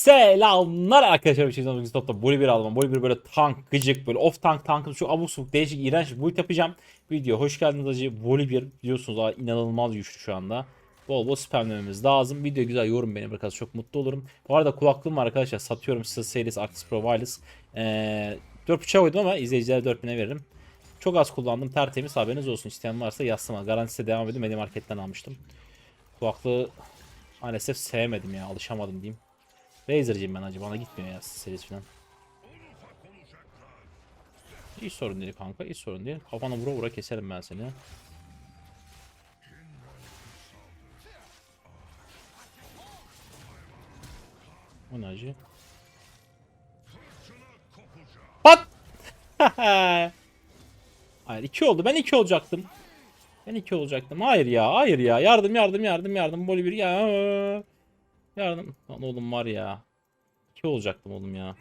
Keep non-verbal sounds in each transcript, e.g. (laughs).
Selamlar arkadaşlar. Bir şey bugün stopta Bolibir almam. Bolibir böyle tank, gıcık böyle off tank tankım şu abuk subuk değişik iğrenç bir build yapacağım. Video hoş geldiniz acı. Bolibir biliyorsunuz aa, inanılmaz güçlü şu anda. Bol bol spamlememiz lazım. Video güzel yorum benim arkadaşlar çok mutlu olurum. Bu arada kulaklığım var arkadaşlar satıyorum size Series Arctis Pro Wireless. Ee, 4.5'a koydum ama izleyicilere 4000'e veririm. Çok az kullandım tertemiz haberiniz olsun. İsteyen varsa yazsın. Garantisi devam edin. Media Market'ten almıştım. Kulaklığı maalesef sevmedim ya alışamadım diyeyim. Razer'cıyım ben acı bana gitmiyor ya serisi falan. Hiç sorun değil kanka hiç sorun değil. Kafana vura vura keserim ben seni. O ne acı? Pat! (laughs) Hayır iki oldu. Ben iki olacaktım. Ben iki olacaktım. Hayır ya, hayır ya. Yardım, yardım, yardım, yardım. Bolü bir ya. Yardım. Lan oğlum var ya. İki olacaktım oğlum ya.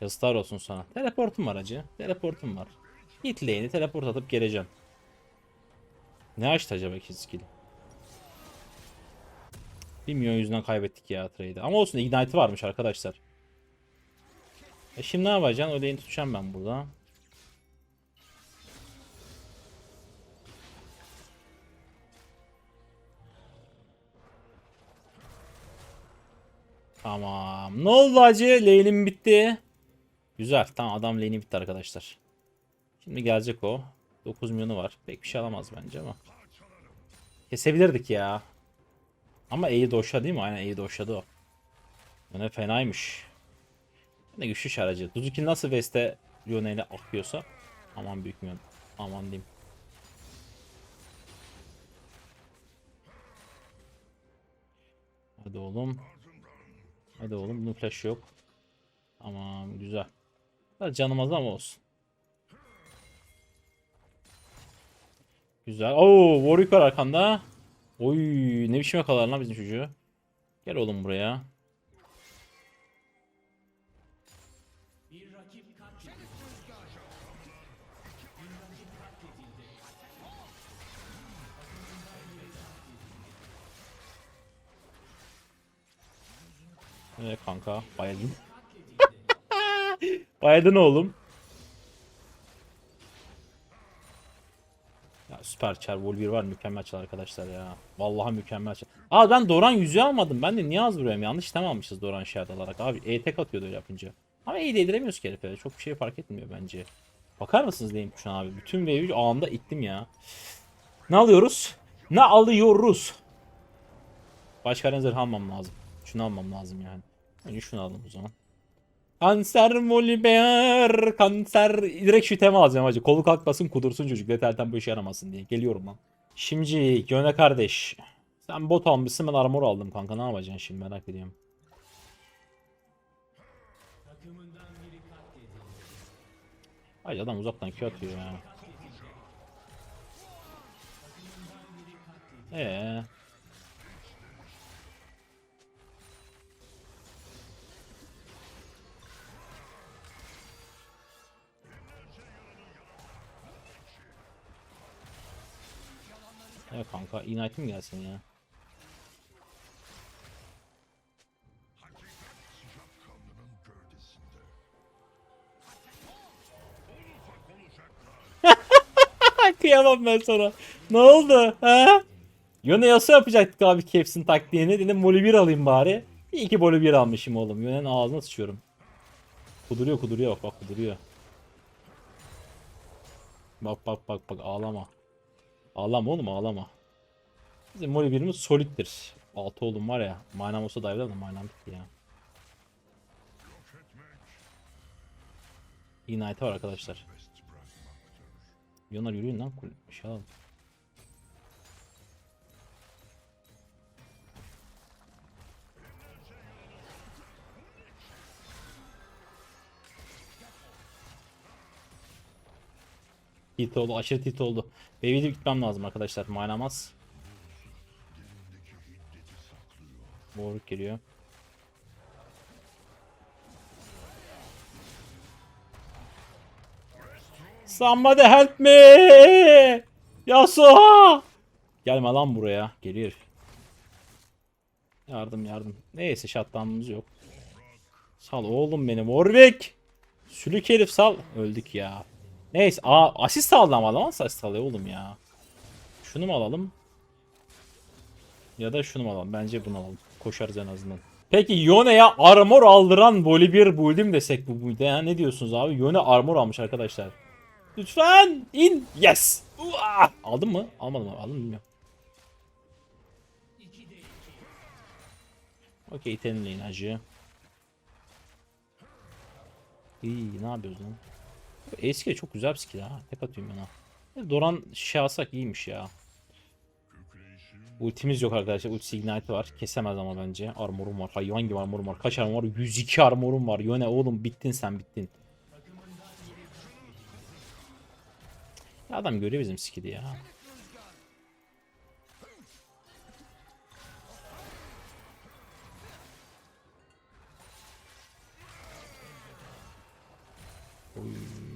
Yazıklar olsun sana. Teleportum var acı. Teleportum var. Git lane'i teleport atıp geleceğim. Ne açtı acaba ki skill? Bir milyon yüzünden kaybettik ya trade'i. Ama olsun ignite varmış arkadaşlar. E şimdi ne yapacaksın? Lane'i tutacağım ben burada. Tamam. Ne oldu acı? Lane'im bitti. Güzel. Tamam adam lane'i bitti arkadaşlar. Şimdi gelecek o. 9 milyonu var. Pek bir şey alamaz bence ama. Kesebilirdik ya. Ama E'yi doşladı değil mi? Aynen E'yi doşladı o. Ne fenaymış. Ne güçlü şaracı. Duzuki nasıl Veste Lionel ile akıyorsa. Aman büyük mü? Aman diyeyim. Hadi oğlum. Hadi oğlum bunun yok. Tamam güzel. Biraz canım az ama olsun. Güzel. Oo Warwick var arkanda. Oy ne biçim yakalar lan bizim çocuğu. Gel oğlum buraya. Evet kanka bayıldın. (laughs) bayıldın oğlum. Ya süper çar Vol 1 var mükemmel çar arkadaşlar ya. Vallahi mükemmel çar. Aa ben Doran yüzüğü almadım. Ben de niye az vuruyorum? Yanlış item almışız Doran şart alarak. Abi E tek atıyordu öyle yapınca. Ama iyi değdiremiyoruz ki herife. Çok bir şey fark etmiyor bence. Bakar mısınız neyim şu an abi? Bütün V3 ağında ittim ya. Ne alıyoruz? Ne alıyoruz? Başka renzer almam lazım. Şunu almam lazım yani. Önce şunu alalım o zaman. Kanser Molibear kanser direkt şu tema alacağım hacı. Kolu kalkmasın kudursun çocuk. Letalten bu işe yaramasın diye. Geliyorum lan. Şimdi Göne kardeş. Sen bot almışsın ben armor aldım kanka. Ne yapacaksın şimdi merak ediyorum. Ay adam uzaktan Q atıyor ya. Ee. Ya kanka Ignite'im gelsin ya. (laughs) Kıyamam ben sana. Ne oldu? Ha? Yone Yasuo yapacaktık abi Caps'in taktiğini. Dedim Molly 1 alayım bari. Bir iki Molly 1 almışım oğlum. Yone'nin ağzına sıçıyorum. Kuduruyor kuduruyor bak bak kuduruyor. Bak bak bak bak ağlama. Ağlama oğlum ağlama. Bizim Molly birimiz soliddir. 6 oğlum var ya. Manam olsa dive'da da manam bitti ya. Ignite var arkadaşlar. Yonar yürüyün lan. Şey alalım. Hit oldu. Aşırı hit oldu. Baby'de gitmem lazım arkadaşlar. Manamaz. Warwick geliyor. Somebody help me! Yasuo! Gelme lan buraya. Geliyor. Yardım yardım. Neyse shutdown'umuz yok. Sal oğlum beni Warwick. Sülük herif sal. Öldük ya. Neyse. Aa asist aldı ama lan asist alıyor oğlum ya. Şunu mu alalım? Ya da şunu mu alalım? Bence bunu alalım. Koşarız en azından. Peki Yone'ya armor aldıran Volibear build'i mi desek bu build'e ya? Ne diyorsunuz abi? Yone armor almış arkadaşlar. Lütfen in. Yes. Uah! Aldın mı? Almadım abi. Aldım bilmiyorum. Okey itenin acı. İyi ne yapıyoruz lan? Eski çok güzel bir skill ha. Tek atıyorum ben ha. Doran şey alsak iyiymiş ya. Ultimiz yok arkadaşlar. Ultisi ignite var. Kesemez ama bence. Armorum var. Hayvan gibi armorum var. Kaç armor var? 102 armorum var. Yone oğlum bittin sen bittin. Ya adam görüyor bizim skill'i ya. Oy.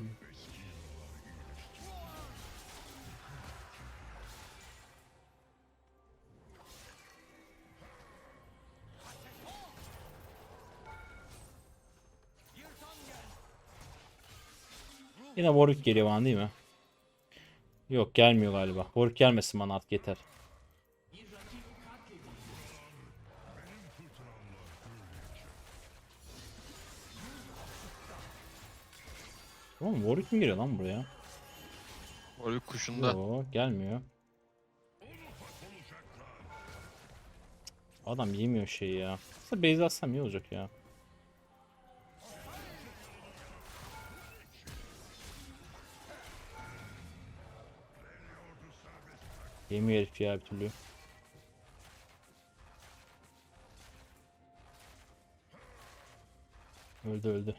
Yine Warwick geliyor bana değil mi? Yok gelmiyor galiba. Warwick gelmesin bana artık yeter. Oğlum Warwick mi geliyor lan buraya? Oraya kuşunda. Yo gelmiyor. Adam yemiyor şeyi ya. Aslında base atsam iyi olacak ya. Yemiyor herif ya bir türlü. Öldü öldü.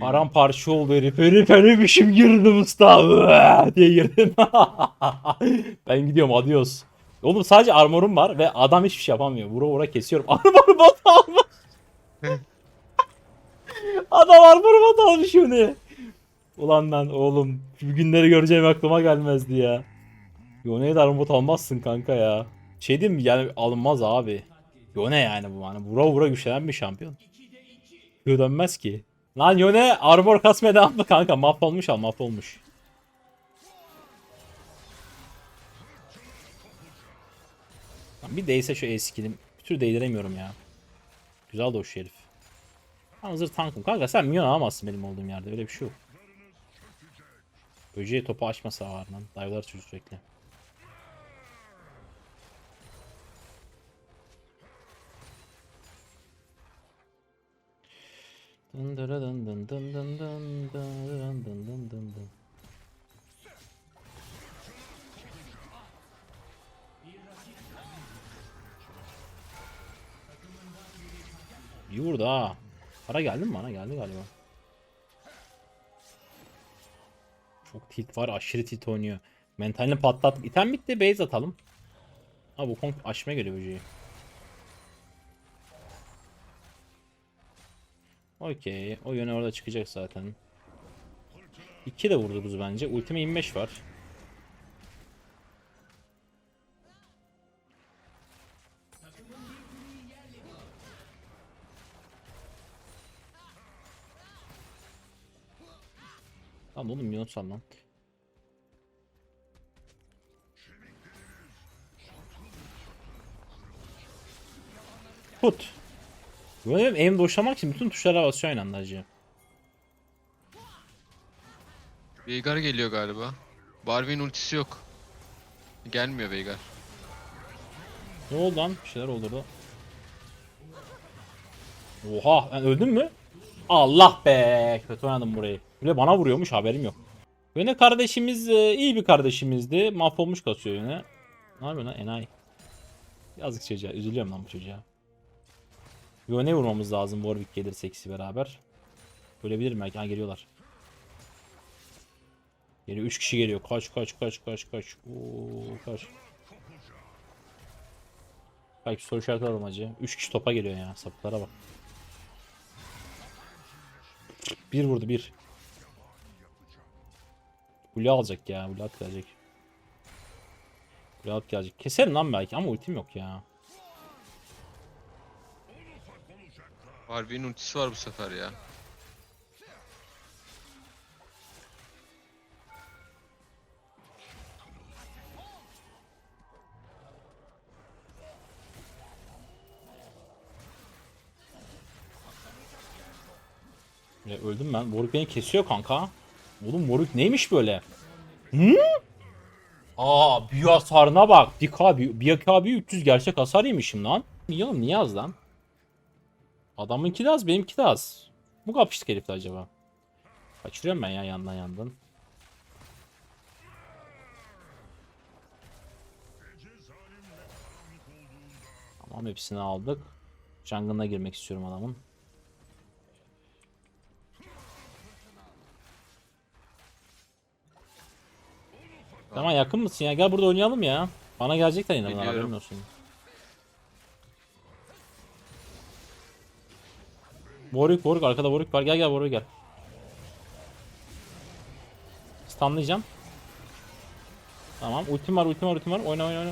Paramparça oldu herif. Herif herifmişim girdim Mustafa (laughs) diye girdim. (laughs) ben gidiyorum adios. Oğlum sadece armorum var ve adam hiçbir şey yapamıyor. Vura vura kesiyorum. (laughs) Armor bot almış. (laughs) adam armor bot almış şimdi. Ulan ben oğlum şu günleri göreceğim aklıma gelmezdi ya. Yone'ye de armor bot almazsın kanka ya. Şey diyeyim mi yani alınmaz abi. Yone yani bu hani vura vura güçlenen bir şampiyon. Yo dönmez ki. Lan Yone armor kasmaya devam mı kanka? Mahvolmuş al mahvolmuş. Bir değse şu eskilim. Bir türlü değdiremiyorum ya. Güzel de o herif. Ben hazır tankım. Kanka sen minyon alamazsın benim olduğum yerde. Öyle bir şey yok. Böceğe topu açmasa var lan. Dive'lar çocuk sürekli. Dın dırı dın dın dın dın dın dın dın dın dın dın. İyi vurdu ha. Para geldi mi bana? Geldi galiba. Çok tilt var. Aşırı tilt oynuyor. Mentalini patlat. İtem bitti. Base atalım. Ha bu kong aşmaya geliyor böceği. Okey. O yöne orada çıkacak zaten. 2 de vurduruz bence. Ultime 25 var. Tamam oğlum minyon sal lan. Put. Böyle aim boşlamak için bütün tuşlara basıyor aynı anda acı. Veigar geliyor galiba. Barwin ultisi yok. Gelmiyor Veigar. Ne oldu lan? Bir şeyler oldu. Oha ben öldüm mü? Allah be kötü oynadım burayı. Bile bana vuruyormuş haberim yok. Yine kardeşimiz e, iyi bir kardeşimizdi. Mahvolmuş kasıyor yine. Ne yapıyor lan enayi. Yazık çocuğa üzülüyorum lan bu çocuğa. Yone vurmamız lazım Warwick gelirse ikisi beraber. Ölebilir belki. Ha geliyorlar. Geliyor 3 kişi geliyor. Kaç kaç kaç kaç kaç. Oo kaç. Belki soru işareti alalım acı. 3 kişi topa geliyor ya. Sapıklara bak. Bir vurdu bir. Kule alacak ya. Kule at gelecek. Kule at gelecek. Keserim lan belki ama ultim yok ya. Barwin ultisi var bu sefer ya. Ya öldüm ben. Warwick beni kesiyor kanka. Oğlum Warwick neymiş böyle? Hı? Aa büyü hasarına bak. Dik abi. Bir abi 300 gerçek hasar yemişim lan. Oğlum niye az lan? Adamınki de az benimki de az. Bu kapıştık herifle acaba. Kaçırıyorum ben ya yandan yandan. Tamam hepsini aldık. Jungle'ına girmek istiyorum adamın. Tamam yakın mısın ya? Gel burada oynayalım ya. Bana gelecekler yine bunlar Geliyorum. haberin olsun. Warwick Warwick arkada Warwick var. Gel gel Warwick gel. Stunlayacağım. Tamam. Ultim var, ultim var, ultim var. Oyna oyna oyna.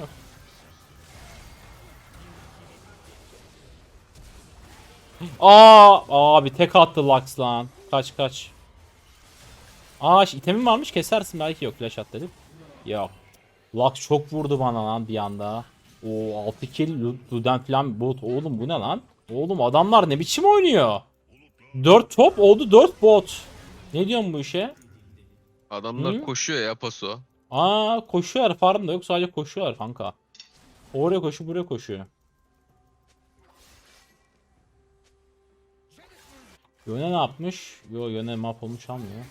Aa, abi tek attı Lux lan. Kaç kaç. Aa, itemin varmış kesersin belki yok flash at dedim. Yok. Lux çok vurdu bana lan bir anda. O 6 kill Lu- Luden falan bot. Oğlum bu ne lan? Oğlum adamlar ne biçim oynuyor? 4 top oldu 4 bot. Ne diyorsun bu işe? Adamlar Hı? koşuyor ya paso. Aa koşuyor farm da yok sadece koşuyorlar kanka. Oraya koşuyor buraya koşuyor. Yöne ne yapmış? Yo Yöne map olmuş almıyor.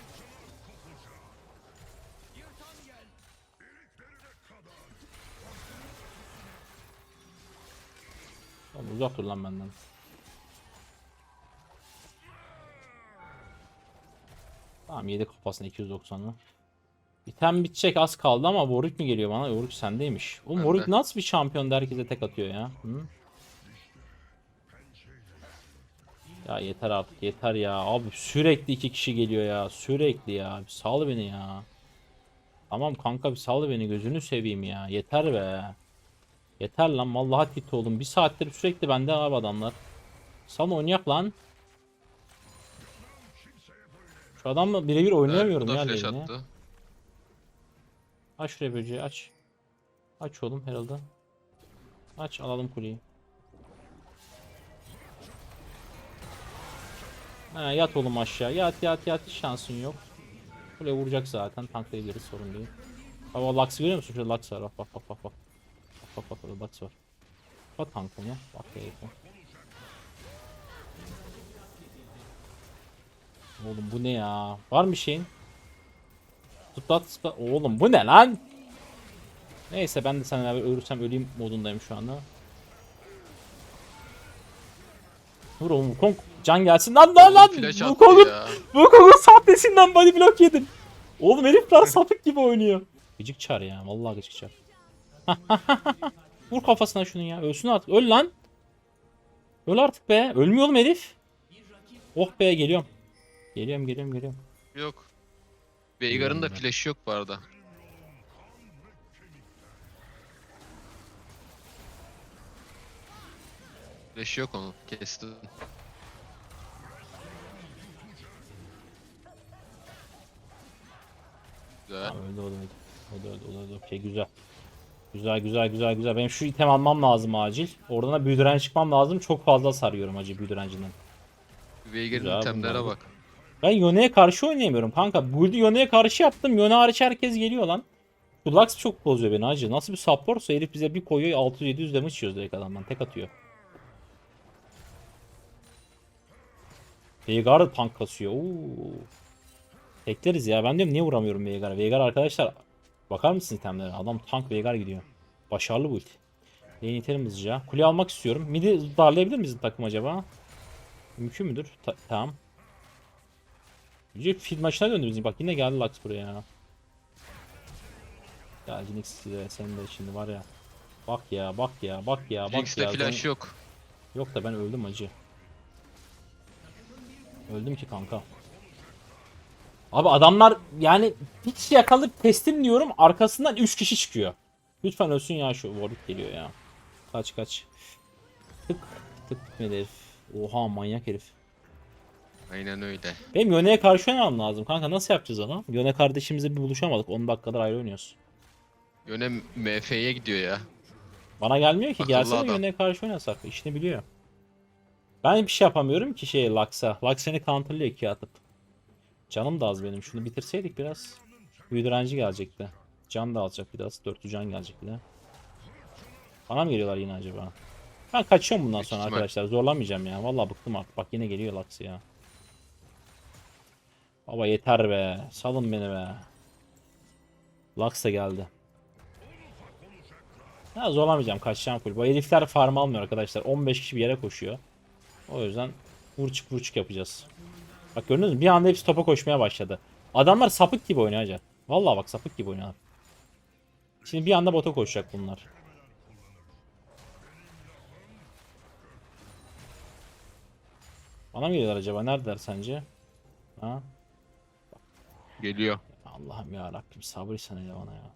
Uzak dur lan benden. Tamam yedi kafasına 290'ı. İtem bitecek az kaldı ama Warwick mi geliyor bana? Warwick sendeymiş. Bende. Warwick nasıl bir şampiyon da herkese tek atıyor ya? Hı? Ya yeter artık yeter ya. Abi sürekli iki kişi geliyor ya. Sürekli ya. Bir sal beni ya. Tamam kanka bir sal beni gözünü seveyim ya. Yeter be. Yeter lan vallahi tit oldum. Bir saattir sürekli bende abi adamlar. Sal oynayak lan. Şu adamla birebir oynayamıyorum da ya attı. Aç şuraya böceği aç. Aç oğlum herhalde. Aç alalım kuleyi. Ha, yat oğlum aşağı. Yat yat yat hiç şansın yok. Kule vuracak zaten. Tanklayabiliriz sorun değil. Baba Lux görüyor musun? Şurada Lux var. Bak bak bak bak bak. Bak orada Lux var. Bak tankını ya. Bak herife. Oğlum bu ne ya? Var mı şeyin? Tutlat tutlat. Oğlum bu ne lan? Neyse ben de seninle beraber ölürsem öleyim modundayım şu anda. Dur oğlum Wukong can gelsin lan lan lan. Wukong'un. Wukong'un sahtesinden body block yedim. Oğlum herifler sapık gibi oynuyor. Gıcık çar ya vallahi gıcık çar. (laughs) Vur kafasına şunu ya ölsün artık öl lan. Öl artık be ölmüyor oğlum herif. Oh be geliyorum. Geliyorum geliyorum geliyorum. Yok. Veigar'ın da flash'ı yok bu arada. Flash'ı yok onun. Kesti. Güzel. Tamam öldü o da öldü. O da öldü o da öldü. Okey güzel. Güzel güzel güzel güzel. Benim şu item almam lazım acil. Oradan da büyüdüren çıkmam lazım. Çok fazla sarıyorum acı büyüdürencinden. Veigar'ın Güzel, itemlere bunlar bak. Ben Yone'ye karşı oynayamıyorum kanka. Build'i Yone'ye karşı yaptım. Yone hariç herkes geliyor lan. Bu Lux çok bozuyor beni acı. Nasıl bir supportsa herif bize bir koyuyor 600-700 damage yiyoruz direkt adamdan. Tek atıyor. Veigar da tank kasıyor. Oo. Tekleriz ya. Ben diyorum niye vuramıyorum Veigar'a. Veigar arkadaşlar bakar mısın itemlere? Adam tank Veigar gidiyor. Başarılı bu ulti. Lane itelim hızlıca. Kule almak istiyorum. Midi darlayabilir miyiz takım acaba? Mümkün müdür? Ta- tamam. Yüce fil maçına döndü bizim. Bak yine geldi Lux buraya. Ya Jinx de senin de şimdi var ya. Bak ya bak ya bak ya bak Jinx'te ya. flash Ben- yok. Yok da ben öldüm acı. Öldüm ki kanka. Abi adamlar yani bir kişi yakalayıp teslim diyorum arkasından 3 kişi çıkıyor. Lütfen ölsün ya şu Warwick geliyor ya. Kaç kaç. Tık tık gitmedi herif. Oha manyak herif. Aynen öyle. Benim Yone'ye karşı oynamam lazım kanka nasıl yapacağız onu? Yone kardeşimizle bir buluşamadık 10 dakikadır ayrı oynuyoruz. Yöne MF'ye gidiyor ya. Bana gelmiyor ki gelse de. Yone'ye karşı oynasak işini biliyor. Ben bir şey yapamıyorum ki şey Lux'a. Lux seni counterlıyor ikiye atıp. Canım da az benim şunu bitirseydik biraz. Büyü direnci gelecekti. Can da alacak biraz. Dörtlü can gelecek bir de. Bana mı geliyorlar yine acaba? Ben kaçıyorum bundan sonra ihtimal. arkadaşlar. Zorlamayacağım ya. Vallahi bıktım artık. Bak yine geliyor Lux ya. Baba yeter be. Salın beni be. Lux da geldi. Ha zorlamayacağım. Kaçacağım full. Bu herifler farm almıyor arkadaşlar. 15 kişi bir yere koşuyor. O yüzden vurçuk vurçuk yapacağız. Bak gördünüz mü? Bir anda hepsi topa koşmaya başladı. Adamlar sapık gibi oynuyor hacı. Vallahi bak sapık gibi oynuyorlar. Şimdi bir anda bota koşacak bunlar. Bana mı geliyorlar acaba? Neredeler sence? Ha? Geliyor. Allah'ım ya Rabbim sabır sen hele bana ya.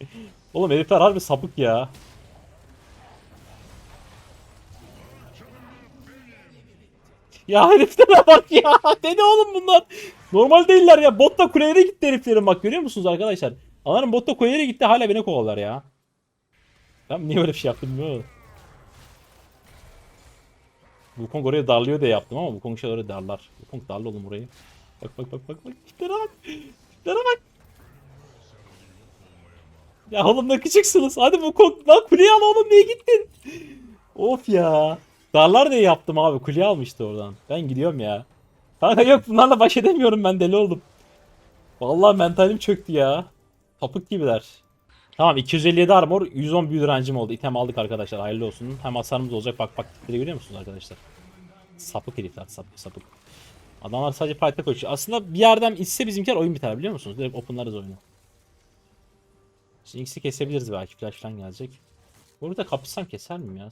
(laughs) Oğlum herifler harbi sapık ya. Ya heriflere bak ya. (laughs) Deli oğlum bunlar. Normal değiller ya. Botta kulelere gitti heriflerin bak görüyor musunuz arkadaşlar? Anlarım botta kulelere gitti hala beni kovalar ya. Ben niye böyle bir şey yaptım bilmiyorum. Wukong oraya darlıyor diye yaptım ama Wukong şey oraya darlar. Wukong darla oğlum burayı. Bak bak bak bak bak. Tiplere bak. Tiplere bak. Ya oğlum ne küçüksünüz. Hadi Wukong lan kuleyi al oğlum niye gittin? Of ya. Darlar diye yaptım abi. Kuleyi almıştı oradan. Ben gidiyorum ya. Kanka yok bunlarla baş edemiyorum ben deli oldum. Vallahi mentalim çöktü ya. Tapık gibiler. Tamam 257 armor 110 büyü direncim oldu. İtem aldık arkadaşlar hayırlı olsun. Hem hasarımız olacak bak bak tipleri görüyor musunuz arkadaşlar? Sapık herifler sapık sapık. Adamlar sadece fight'ta koşuyor. Aslında bir yerden içse bizimkiler oyun biter biliyor musunuz? Direkt openlarız oyunu. Şimdi X'i kesebiliriz belki flash falan gelecek. Burada kapışsam keser miyim ya?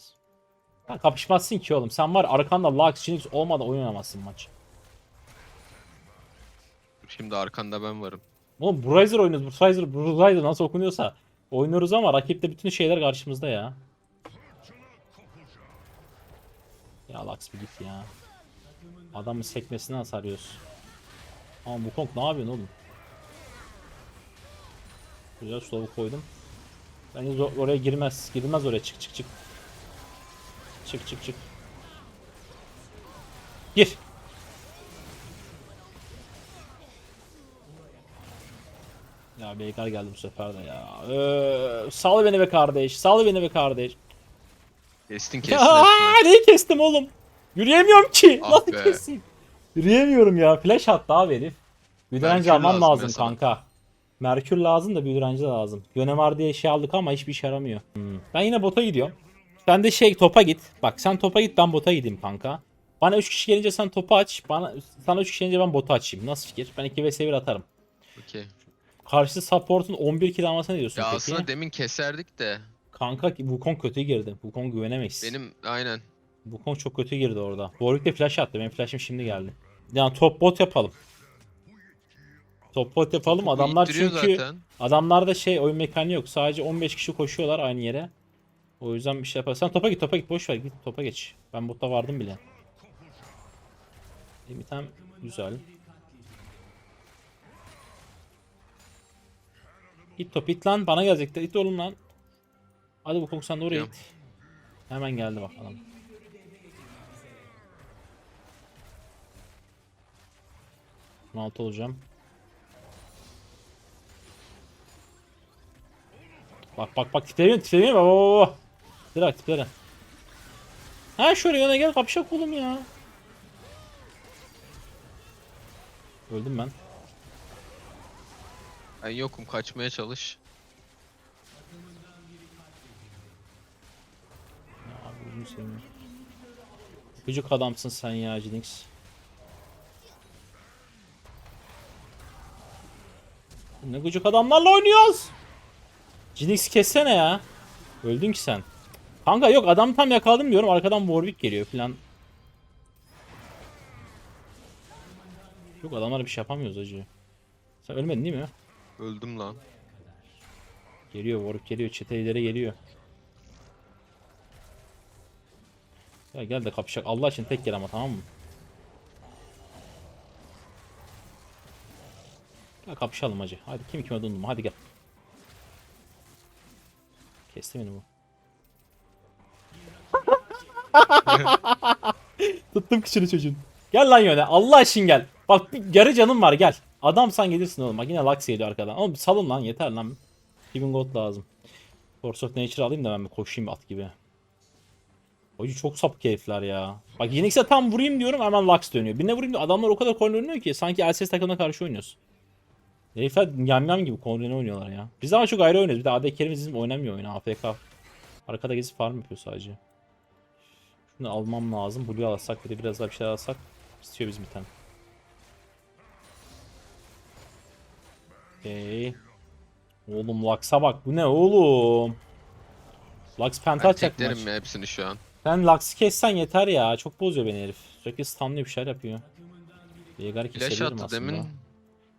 Ha, kapışmazsın ki oğlum. Sen var arkanda Lux, Jinx olmadan oyun oynamazsın maç. Şimdi arkanda ben varım. Oğlum Braiser oynuyoruz. Braiser, Braiser nasıl okunuyorsa oynuyoruz ama rakipte bütün şeyler karşımızda ya. Ya Lux bir git ya. Adamın sekmesine hasarıyoruz. Ama bu Kong ne yapıyorsun oğlum? Güzel slow'u koydum. Bence oraya girmez. Girmez oraya çık çık çık. Çık çık çık. Gir. Ya Beykar geldi bu sefer de ya. Ee, sal beni be kardeş. Sal beni be kardeş. Kestin (laughs) kestin. Aa, neyi kestim oğlum? Yürüyemiyorum ki. Ah Nasıl be. keseyim? Yürüyemiyorum ya. Flash attı abi herif. Büyüdirenci Merkür almam lazım lazım, kanka. Merkür lazım da büyüdirenci de lazım. Yönem var diye şey aldık ama hiçbir işe yaramıyor. Hmm. Ben yine bota gidiyorum. Sen de şey topa git. Bak sen topa git ben bota gideyim kanka. Bana 3 kişi gelince sen topu aç. Bana sana 3 kişi gelince ben botu açayım. Nasıl fikir? Ben 2 vs 1 atarım. Okey. Karşı support'un 11 kill almasına ne diyorsun Ya peki? aslında demin keserdik de. Kanka Wukong kötü girdi. Wukong güvenemeyiz. Benim aynen. Wukong çok kötü girdi orada. Warwick de flash attı. Benim flash'ım şimdi geldi. Yani top bot yapalım. Top bot yapalım. Adamlar İttiriyor çünkü zaten. adamlarda şey oyun mekaniği yok. Sadece 15 kişi koşuyorlar aynı yere. O yüzden bir şey yapar. Sen topa git, topa git. Boş ver. Git topa geç. Ben botta vardım bile. Limitem güzel. Git top it lan. Bana gelecek de. İt oğlum lan. Hadi Wukong sen de oraya Yok. it. Hemen geldi bakalım. Altı olacağım. Bak bak bak tipleniyor tipleniyor bak bak bak bak. Tipleri. Ha şöyle yana gel kapışak oğlum ya. Öldüm ben. Ben yokum kaçmaya çalış. Ya abi gözünü seveyim. Gıcık adamsın sen ya Jinx. Ne gıcık adamlarla oynuyoruz. Jinx kessene ya. Öldün ki sen. Kanka yok adam tam yakaladım diyorum arkadan Warwick geliyor filan. Yok adamlara bir şey yapamıyoruz acı. Sen ölmedin değil mi? Öldüm lan. Geliyor Warwick geliyor çetelilere geliyor. Ya gel de kapışak Allah için tek gel ama tamam mı? Gel kapışalım acı. Hadi kim kime dondum hadi gel. Kesti beni bu. (laughs) Tuttum kıçını çocuğun. Gel lan yöne. Allah için gel. Bak bir yarı canım var gel. Adamsan gelirsin oğlum. Bak yine Lux geliyor arkadan. Oğlum salın lan yeter lan. Living Gold lazım. Force of Nature alayım da ben bir koşayım at gibi. Hoca çok sapık herifler ya. Bak Yenix'e tam vurayım diyorum hemen Lux dönüyor. Birine vurayım diyor. Adamlar o kadar korner oynuyor ki sanki LCS takımına karşı oynuyoruz. Herifler yam yam gibi korner oynuyorlar ya. Biz daha çok ayrı oynuyoruz. Bir de AD Kerim bizim oynamıyor oyunu. AFK. Arkada gezip farm yapıyor sadece. Şunu almam lazım. Blue alsak bir de biraz daha bir şeyler alsak. İstiyor bizim bir tane. Okey. Oğlum Lux'a bak. Bu ne oğlum? Lux penta Ben atacak maç. teklerim ya hepsini şu an. Sen Lux'ı kessen yeter ya. Çok bozuyor beni herif. Sürekli stunlıyor bir şeyler yapıyor. Veigar Flash kesebilirim attı aslında. demin.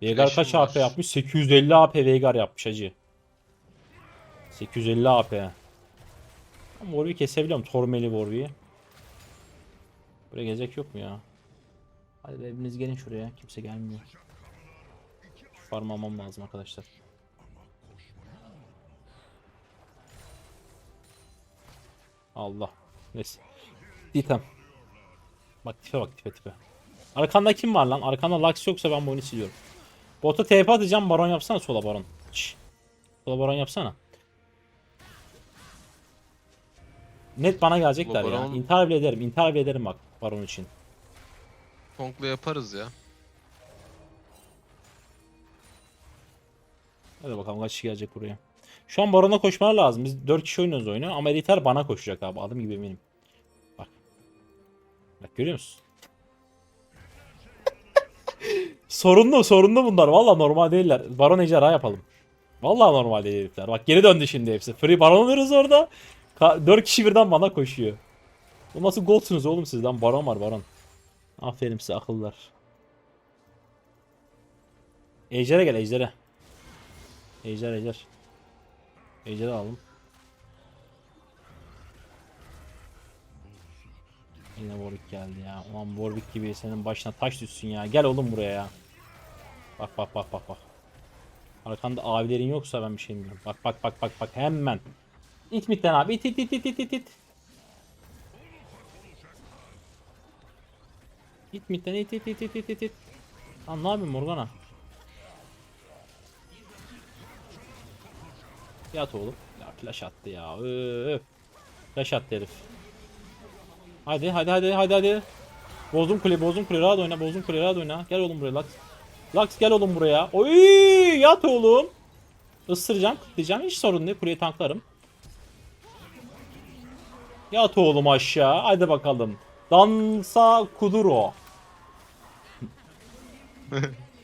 Veigar kaç var. AP yapmış? 850 AP Veigar yapmış hacı. 850 AP. Ama Warwick'i kesebiliyorum. Tormeli Warwick'i. Buraya gelecek yok mu ya? Hadi be hepiniz gelin şuraya. Kimse gelmiyor. Şu farm almam lazım arkadaşlar. Allah. Neyse. Ditem. Bak tipe bak tipe tipe. Arkanda kim var lan? Arkanda Lux yoksa ben bu oyunu siliyorum. Bota TP atacağım. Baron yapsana sola baron. Şşş. Sola baron yapsana. Net bana gelecekler Sola ya. baron- İntihar bile ederim. İntihar bile ederim bak baron için. Konkla yaparız ya. Hadi bakalım kaç kişi gelecek buraya. Şu an barona koşmalar lazım. Biz 4 kişi oynuyoruz oyunu ama Editer bana koşacak abi. Adım gibi eminim. Bak. Bak görüyor musun? (laughs) sorunlu sorunlu bunlar. Valla normal değiller. Baron ejderha yapalım. Valla normal değil herifler. Bak geri döndü şimdi hepsi. Free baron alırız orada. 4 kişi birden bana koşuyor. Bu nasıl goldsunuz oğlum sizden? Baron var baron. Aferin size akıllar. Ejder'e gel Ejder'e. Ejder Ejder. Ejder'i alalım. Yine Warwick geldi ya. Ulan Warwick gibi senin başına taş düşsün ya. Gel oğlum buraya ya. Bak bak bak bak bak. Arkanda abilerin yoksa ben bir şey bilmiyorum. Bak bak bak bak bak hemen. İt mitten abi it it it it it it it. İt mitten it it it it it it it. Lan ne yapıyorsun Morgana? Yat oğlum. Ya flash attı ya. Öf. Flash attı herif. Hadi hadi hadi hadi hadi. Bozdum kule bozdum kule rahat oyna bozdum kule rahat oyna. Gel oğlum buraya Lux. Lux gel oğlum buraya. Oy yat oğlum. Isıracağım kıtlayacağım hiç sorun değil kuleyi tanklarım. Yat oğlum aşağı hadi bakalım. Dansa Kuduro.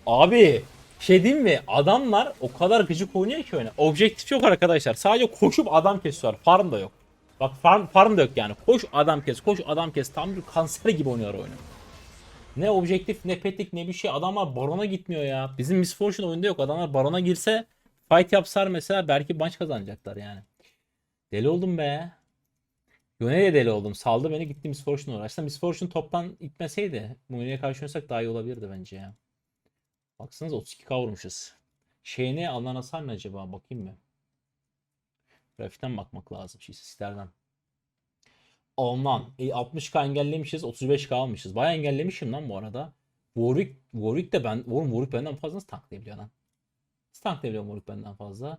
Abi şey diyeyim mi? Adamlar o kadar gıcık oynuyor ki oyuna. Objektif yok arkadaşlar. Sadece koşup adam kesiyorlar. Farm da yok. Bak farm, farm da yok yani. Koş adam kes, koş adam kes. Tam bir kanser gibi oynuyor oyunu. Ne objektif, ne petik, ne bir şey. Adamlar barona gitmiyor ya. Bizim Miss Fortune oyunda yok. Adamlar barona girse fight yapsar mesela belki maç kazanacaklar yani. Deli oldum be. Yone'ye deli oldum. Saldı beni gitti Miss Fortune uğraştı. Miss Fortune toptan itmeseydi Yone'ye karşı oynasak daha iyi olabilirdi bence ya. Baksanıza 32k vurmuşuz. Şeyine alınan hasar ne acaba? Bakayım mı? Grafikten bakmak lazım. Şey, sitelerden. Alınan. E, 60k engellemişiz. 35k almışız. Bayağı engellemişim lan bu arada. Warwick, Warwick de ben, oğlum Warwick benden fazla nasıl tanklayabiliyor lan? Nasıl tanklayabiliyor Warwick benden fazla?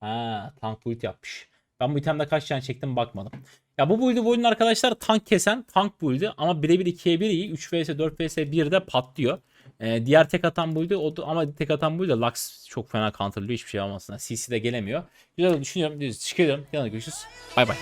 Ha, tank build yapmış. Ben bu itemde kaç tane çektim bakmadım. Ya bu build'i bu oyunun arkadaşlar tank kesen tank build'i ama birebir 2'ye 1 iyi. 3 vs 4 vs 1'de patlıyor. Ee, diğer tek atan buydu o ama tek atan buydu Lux çok fena counterlıyor hiçbir şey almasına. CC de gelemiyor. Güzel düşünüyorum. Çıkıyorum. Yanına görüşürüz. Bay bay.